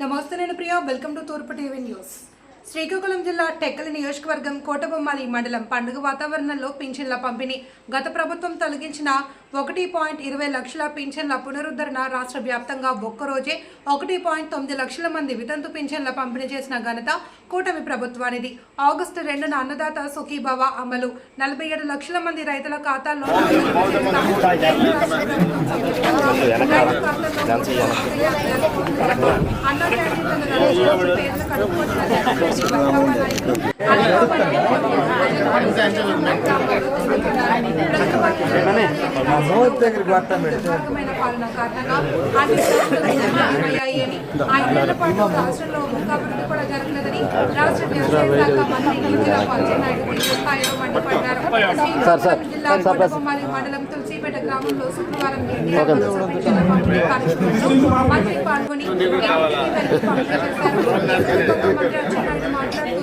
నమస్తే నేను Priya. Welcome to Toorpu TV news Srikakulam జిల్లా టెక్కలి నియోజకవర్గం కోటబొమ్మాలి మండలం పండుగ వాతావరణంలో పింఛన్ల పంపిణీ. గత ప్రభుత్వం తొలగించిన ఒకటి పాయింట్ ఇరవై లక్షల పింఛన్ల పునరుద్ధరణ రాష్ట్ర వ్యాప్తంగా ఒక్కరోజే ఒకటి పాయింట్ తొమ్మిది లక్షల మంది వితంతు పింఛన్ల పంపిణీ చేసిన ఘనత కూటమి ప్రభుత్వానిది. ఆగస్టు రెండున అన్నదాత సుఖీభవ అమలు. నలభై ఏడు లక్షల మంది రైతుల ఖాతాల్లో క్యాంటీన్లను పేర్లు స్థాయిలో మండిపడ్డారు శ్రీకాకుళం జిల్లా కోటబొమ్మాలి మండలం తులసిపేట గ్రామంలో శుక్రవారం పాల్గొని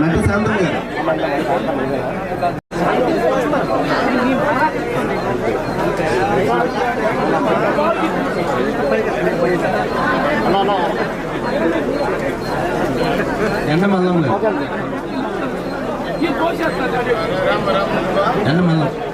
నటి శాంతం ఎండ మల్లం ఎండ మల్లం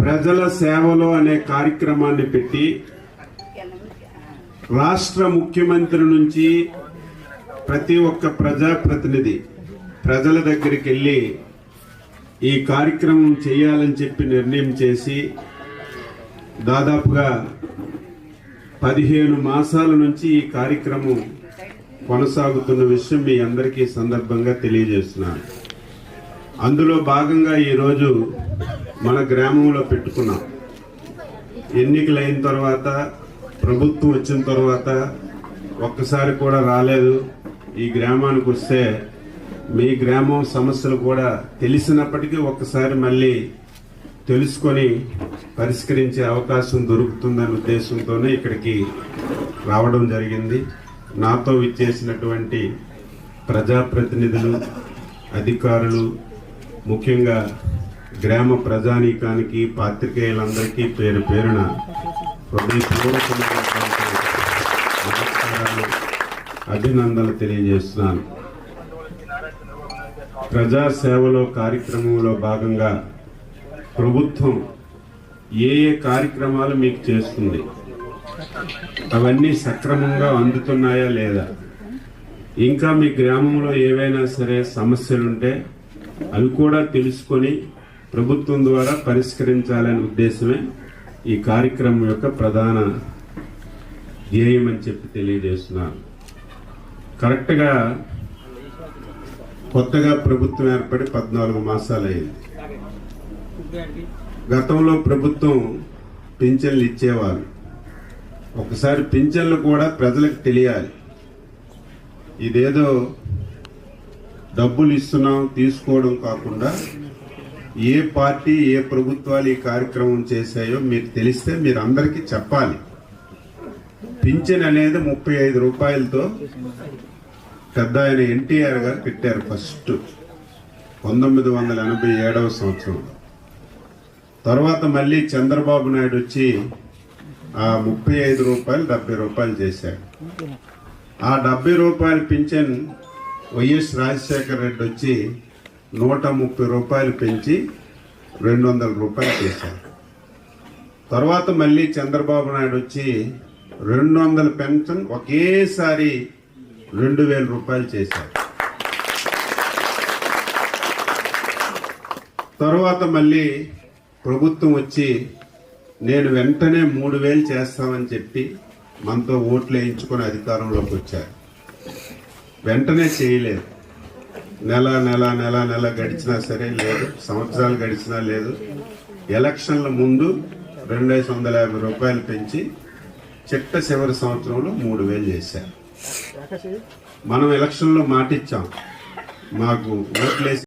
ప్రజల సేవలో అనే కార్యక్రమాన్ని పెట్టి రాష్ట్ర ముఖ్యమంత్రి నుంచి ప్రతి ఒక్క ప్రజాప్రతినిధి ప్రజల దగ్గరికి వెళ్ళి ఈ కార్యక్రమం చేయాలని చెప్పి నిర్ణయం చేసి దాదాపుగా పదిహేను మాసాల నుంచి ఈ కార్యక్రమం కొనసాగుతున్న విషయం మీ అందరికీ సందర్భంగా తెలియజేస్తున్నాను. అందులో భాగంగా ఈరోజు మన గ్రామంలో పెట్టుకున్నాం. ఎన్నికలైన తర్వాత ప్రభుత్వం వచ్చిన తర్వాత ఒక్కసారి కూడా రాలేదు. ఈ గ్రామానికి వస్తే మీ గ్రామం సమస్యలు కూడా తెలిసినప్పటికీ ఒక్కసారి మళ్ళీ తెలుసుకొని పరిష్కరించే అవకాశం దొరుకుతుందనే ఉద్దేశంతోనే ఇక్కడికి రావడం జరిగింది. నాతో విచ్చేసినటువంటి ప్రజాప్రతినిధులు అధికారులు ముఖ్యంగా గ్రామ ప్రజానీకానికి పాత్రికేయులందరికీ పేరు పేరున నమస్కారాలు అభినందనలు తెలియజేస్తున్నాను. ప్రజాసేవలో కార్యక్రమంలో భాగంగా ప్రభుత్వం ఏ ఏ కార్యక్రమాలు మీకు చేస్తుంది? అవన్నీ సక్రమంగా అందుతున్నాయా లేదా? ఇంకా మీ గ్రామంలో ఏవైనా సరే సమస్యలుంటే అవి కూడా తెలుసుకొని ప్రభుత్వం ద్వారా పరిష్కరించాలనే ఉద్దేశమే ఈ కార్యక్రమం యొక్క ప్రధాన ధ్యేయం అని చెప్పి తెలియజేస్తున్నాను. కరెక్ట్గా కొత్తగా ప్రభుత్వం ఏర్పడి పద్నాలుగు మాసాలు గతంలో ప్రభుత్వం పింఛన్లు ఇచ్చేవారు ఒకసారి పింఛన్లు కూడా ప్రజలకు తెలియాలి. ఇదేదో డబ్బులు ఇస్తున్నాం తీసుకోవడం కాకుండా ఏ పార్టీ ఏ ప్రభుత్వాలు ఈ కార్యక్రమం చేశాయో మీకు తెలిస్తే మీరు అందరికీ చెప్పాలి. పింఛన్ అనేది ముప్పై ఐదు రూపాయలతో పెద్ద ఆయన ఎన్టీఆర్ గారు పెట్టారు ఫస్ట్. పంతొమ్మిది వందల ఎనభై ఏడవ సంవత్సరం తర్వాత మళ్ళీ చంద్రబాబు నాయుడు వచ్చి ఆ ముప్పై ఐదు రూపాయలు డెబ్బై రూపాయలు చేశారు ఆ డెబ్బై రూపాయలు పింఛన్ వైఎస్ రాజశేఖర రెడ్డి వచ్చి నూట ముప్పై రూపాయలు పెంచి రెండు వందల రూపాయలు చేశారు. తర్వాత మళ్ళీ చంద్రబాబు నాయుడు వచ్చి రెండు వందల పెన్షన్ ఒకేసారి రెండు వేల రూపాయలు చేశారు. తర్వాత మళ్ళీ ప్రభుత్వం వచ్చి నేను వెంటనే మూడు వేలు చేస్తామని చెప్పి మనతో ఓట్లు వేయించుకొని అధికారంలోకి వచ్చారు. వెంటనే చేయలేదు. నెల నెల నెల నెల గడిచినా సరే లేదు. సంవత్సరాలు గడిచినా లేదు. ఎలక్షన్ల ముందు రెండు ఐదు వందల యాభై రూపాయలు పెంచి చిట్ట చివరి సంవత్సరంలో మూడు వేలు చేశారు. మనం ఎలక్షన్లో మాటిచ్చాం. మాకు ఓట్లేసి